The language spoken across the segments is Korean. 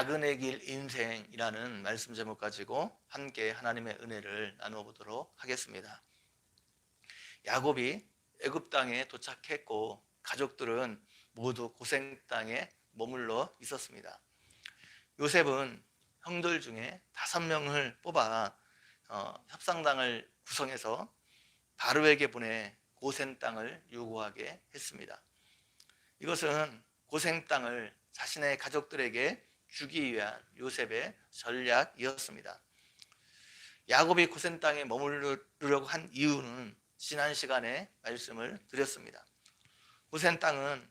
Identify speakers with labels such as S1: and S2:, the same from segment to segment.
S1: 나그네 길 인생이라는 말씀 제목 가지고 함께 하나님의 은혜를 나누어 보도록 하겠습니다. 야곱이 애굽 땅에 도착했고 가족들은 모두 고생 땅에 머물러 있었습니다. 요셉은 형들 중에 다섯 명을 뽑아 어, 협상당을 구성해서 바로에게 보내 고센 땅을 요구하게 했습니다. 이것은 고생 땅을 자신의 가족들에게 주기 위한 요셉의 전략이었습니다. 야곱이 고센 땅에 머무르려고 한 이유는 지난 시간에 말씀을 드렸습니다. 고센 땅은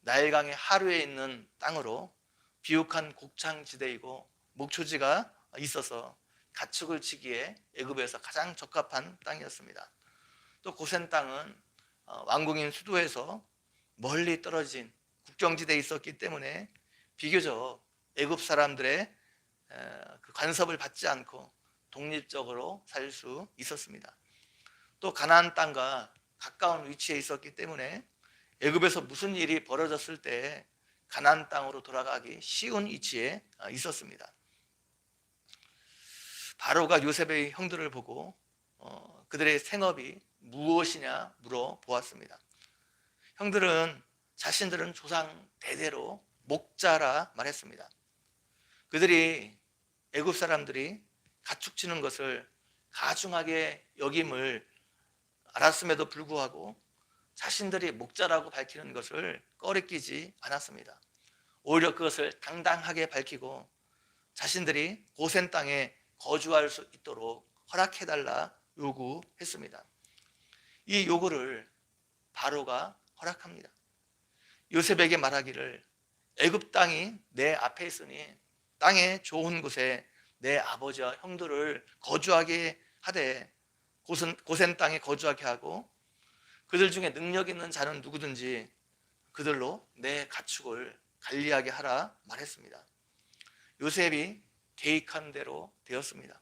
S1: 나일강의 하류에 있는 땅으로 비옥한 곡창지대이고 목초지가 있어서 가축을 치기에 애굽에서 가장 적합한 땅이었습니다. 또 고센 땅은 어, 왕궁인 수도에서 멀리 떨어진 국경지대에 있었기 때문에 비교적 애굽 사람들의 그 간섭을 받지 않고 독립적으로 살 수 있었습니다. 또 가나안 땅과 가까운 위치에 있었기 때문에 애굽에서 무슨 일이 벌어졌을 때 가나안 땅으로 돌아가기 쉬운 위치에 어, 있었습니다. 바로가 요셉의 형들을 보고 어, 그들의 생업이 무엇이냐 물어 보았습니다. 형들은 자신들은 조상 대대로 목자라 말했습니다. 그들이 애굽 사람들이 가축치는 것을 가중하게 여김을 알았음에도 불구하고 자신들이 목자라고 밝히는 것을 꺼리끼지 않았습니다. 오히려 그것을 당당하게 밝히고 자신들이 고센 땅에 거주할 수 있도록 허락해달라 요구했습니다. 이 요구를 바로가 허락합니다. 요셉에게 말하기를 애굽 땅이 내 앞에 있으니 땅의 좋은 곳에 내 아버지와 형들을 거주하게 하되 고센, 고센 땅에 거주하게 하고 그들 중에 능력 있는 자는 누구든지 그들로 내 가축을 관리하게 하라 말했습니다. 요셉이 계획한 대로 되었습니다.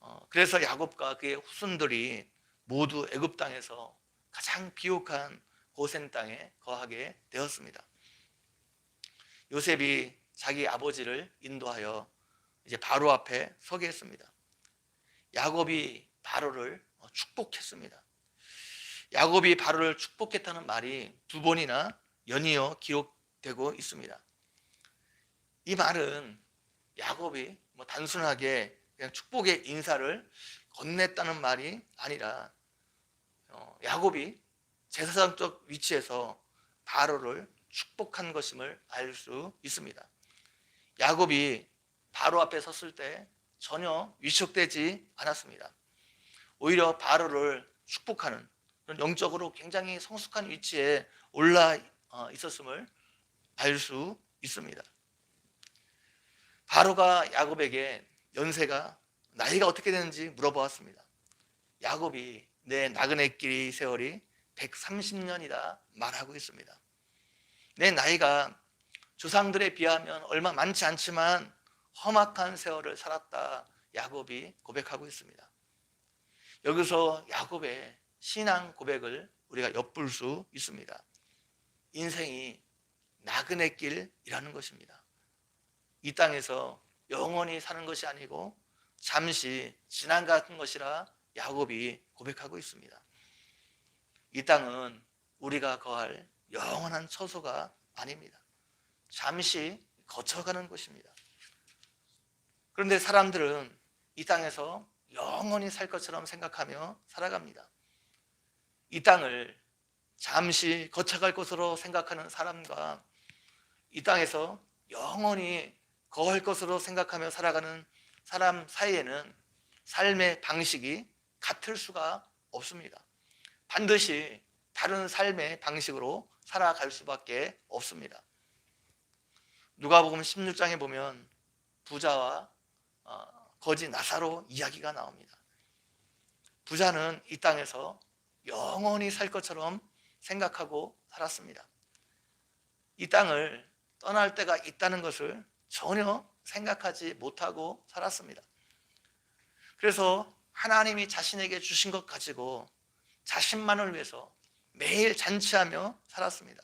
S1: 어, 그래서 야곱과 그의 후손들이 모두 애굽 땅에서 가장 비옥한 고센 땅에 거하게 되었습니다. 요셉이 자기 아버지를 인도하여 이제 바로 앞에 서게 했습니다. 야곱이 바로를 축복했습니다. 야곱이 바로를 축복했다는 말이 두 번이나 연이어 기록되고 있습니다. 이 말은 야곱이 뭐 단순하게 그냥 축복의 인사를 건넸다는 말이 아니라 어, 야곱이 제사장적 위치에서 바로를 축복한 것임을 알 수 있습니다. 야곱이 바로 앞에 섰을 때 전혀 위축되지 않았습니다. 오히려 바로를 축복하는 영적으로 굉장히 성숙한 위치에 올라 어, 있었음을 알 수 있습니다. 바로가 야곱에게 연세가 나이가 어떻게 되는지 물어보았습니다. 야곱이 내 나그네 길 세월이 130년이다 말하고 있습니다. 내 나이가 조상들에 비하면 얼마 많지 않지만 험악한 세월을 살았다 야곱이 고백하고 있습니다. 여기서 야곱의 신앙 고백을 우리가 엿볼 수 있습니다. 인생이 나그네 길이라는 것입니다. 이 땅에서 영원히 사는 것이 아니고 잠시 지난 같은 것이라 야곱이 고백하고 있습니다. 이 땅은 우리가 거할 영원한 처소가 아닙니다. 잠시 거쳐가는 것입니다. 그런데 사람들은 이 땅에서 영원히 살 것처럼 생각하며 살아갑니다. 이 땅을 잠시 거쳐갈 것으로 생각하는 사람과 이 땅에서 영원히 거할 것으로 생각하며 살아가는 사람 사이에는 삶의 방식이 같을 수가 없습니다. 반드시 다른 삶의 방식으로 살아갈 수밖에 없습니다. 누가복음 16장에 보면 부자와 어, 거지 나사로 이야기가 나옵니다. 부자는 이 땅에서 영원히 살 것처럼 생각하고 살았습니다. 이 땅을 떠날 때가 있다는 것을 전혀 생각하지 못하고 살았습니다. 그래서 하나님이 자신에게 주신 것 가지고 자신만을 위해서 매일 잔치하며 살았습니다.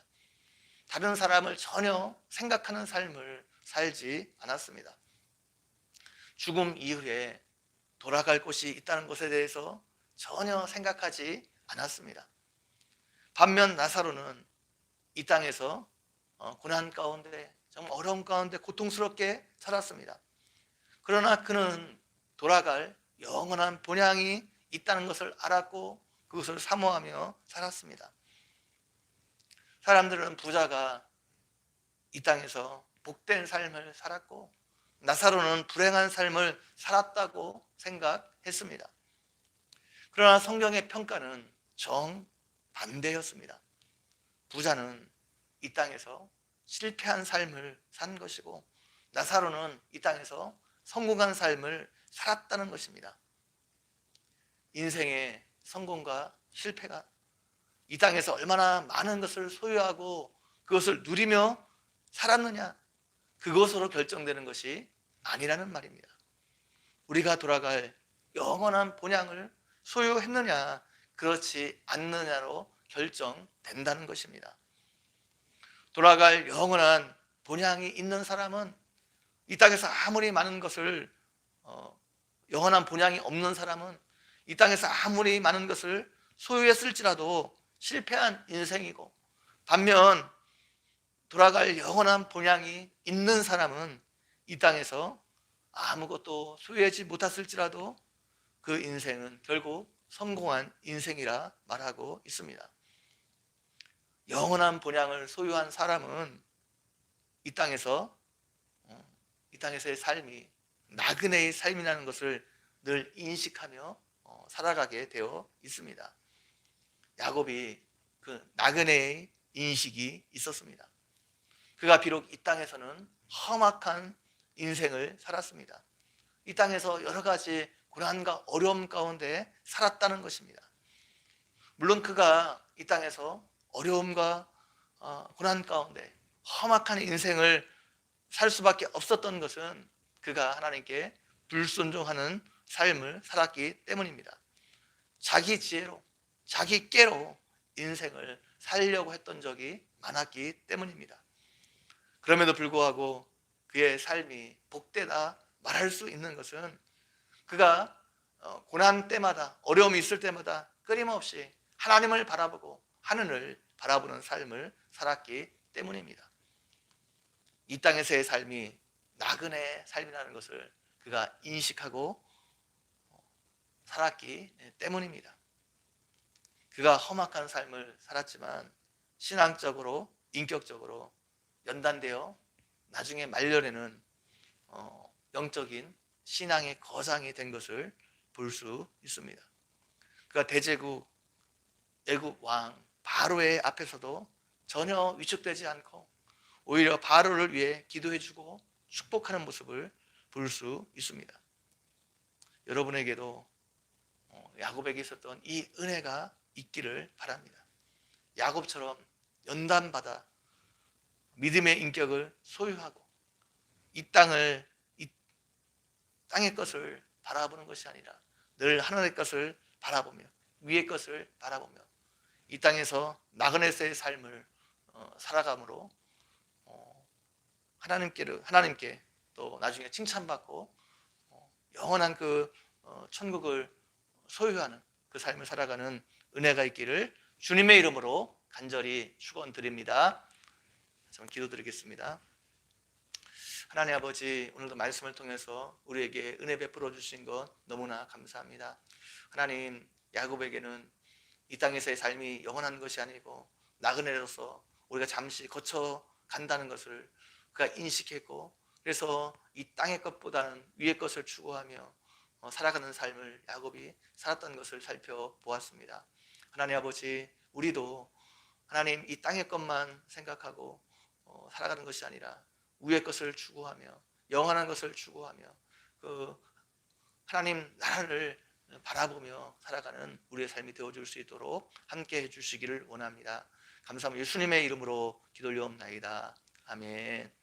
S1: 다른 사람을 전혀 생각하는 삶을 살지 않았습니다. 죽음 이후에 돌아갈 곳이 있다는 것에 대해서 전혀 생각하지 않았습니다. 반면 나사로는 이 땅에서 어, 고난 가운데 정말 어려움 가운데 고통스럽게 살았습니다. 그러나 그는 돌아갈 영원한 본향이 있다는 것을 알았고 그것을 사모하며 살았습니다. 사람들은 부자가 이 땅에서 복된 삶을 살았고 나사로는 불행한 삶을 살았다고 생각했습니다. 그러나 성경의 평가는 정반대였습니다. 부자는 이 땅에서 실패한 삶을 산 것이고 나사로는 이 땅에서 성공한 삶을 살았다는 것입니다. 인생의 성공과 실패가 이 땅에서 얼마나 많은 것을 소유하고 그것을 누리며 살았느냐 그것으로 결정되는 것이 아니라는 말입니다. 우리가 돌아갈 영원한 본향을 소유했느냐 그렇지 않느냐로 결정된다는 것입니다. 돌아갈 영원한 본향이 있는 사람은 이 땅에서 아무리 많은 것을 어, 영원한 본향이 없는 사람은 이 땅에서 아무리 많은 것을 소유했을지라도 실패한 인생이고 반면 돌아갈 영원한 본향이 있는 사람은 이 땅에서 아무것도 소유하지 못했을지라도 그 인생은 결국 성공한 인생이라 말하고 있습니다. 영원한 본향을 소유한 사람은 이 땅에서 어, 이 땅에서의 삶이 나그네의 삶이라는 것을 늘 인식하며 어, 살아가게 되어 있습니다. 야곱이 그 나그네의 인식이 있었습니다. 그가 비록 이 땅에서는 험악한 인생을 살았습니다. 이 땅에서 여러 가지 고난과 어려움 가운데 살았다는 것입니다. 물론 그가 이 땅에서 어려움과 어, 고난 가운데 험악한 인생을 살 수밖에 없었던 것은 그가 하나님께 불순종하는 삶을 살았기 때문입니다. 자기 지혜로, 자기 깨로 인생을 살려고 했던 적이 많았기 때문입니다. 그럼에도 불구하고 그의 삶이 복되다 말할 수 있는 것은 그가 어, 고난 때마다 어려움이 있을 때마다 끊임없이 하나님을 바라보고 하늘을 바라보는 삶을 살았기 때문입니다. 이 땅에서의 삶이 나그네 삶이라는 것을 그가 인식하고 살았기 때문입니다. 그가 험악한 삶을 살았지만 신앙적으로 인격적으로 연단되어 나중에 말년에는 어, 영적인 신앙의 거장이 된 것을 볼 수 있습니다. 그가 대제국 애국 왕 바로의 앞에서도 전혀 위축되지 않고 오히려 바로를 위해 기도해주고 축복하는 모습을 볼 수 있습니다. 여러분에게도 어, 야곱에게 있었던 이 은혜가 있기를 바랍니다. 야곱처럼 연단받아 믿음의 인격을 소유하고 이 땅을 이 땅의 것을 바라보는 것이 아니라 늘 하늘의 것을 바라보며 위의 것을 바라보며 이 땅에서 나그네스의 삶을 어, 살아감으로 어, 하나님께 하나님께 또 나중에 칭찬받고 어, 영원한 그 천국을 소유하는 그 삶을 살아가는 은혜가 있기를 주님의 이름으로 간절히 축원드립니다. 좀 기도드리겠습니다. 하나님 아버지 오늘도 말씀을 통해서 우리에게 은혜 베풀어 주신 것 너무나 감사합니다. 하나님 야곱에게는 이 땅에서의 삶이 영원한 것이 아니고 나그네로서 우리가 잠시 거쳐 간다는 것을 그가 인식했고 그래서 이 땅의 것보다는 위의 것을 추구하며 어, 살아가는 삶을 야곱이 살았던 것을 살펴보았습니다. 하나님 아버지 우리도 하나님 이 땅의 것만 생각하고 어, 살아가는 것이 아니라 위의 것을 추구하며 영원한 것을 추구하며 그 하나님 나라를 바라보며 살아가는 우리의 삶이 되어줄 수 있도록 함께 해주시기를 원합니다. 감사합니다. 예수님의 이름으로 기도 올려옵나이다. 아멘.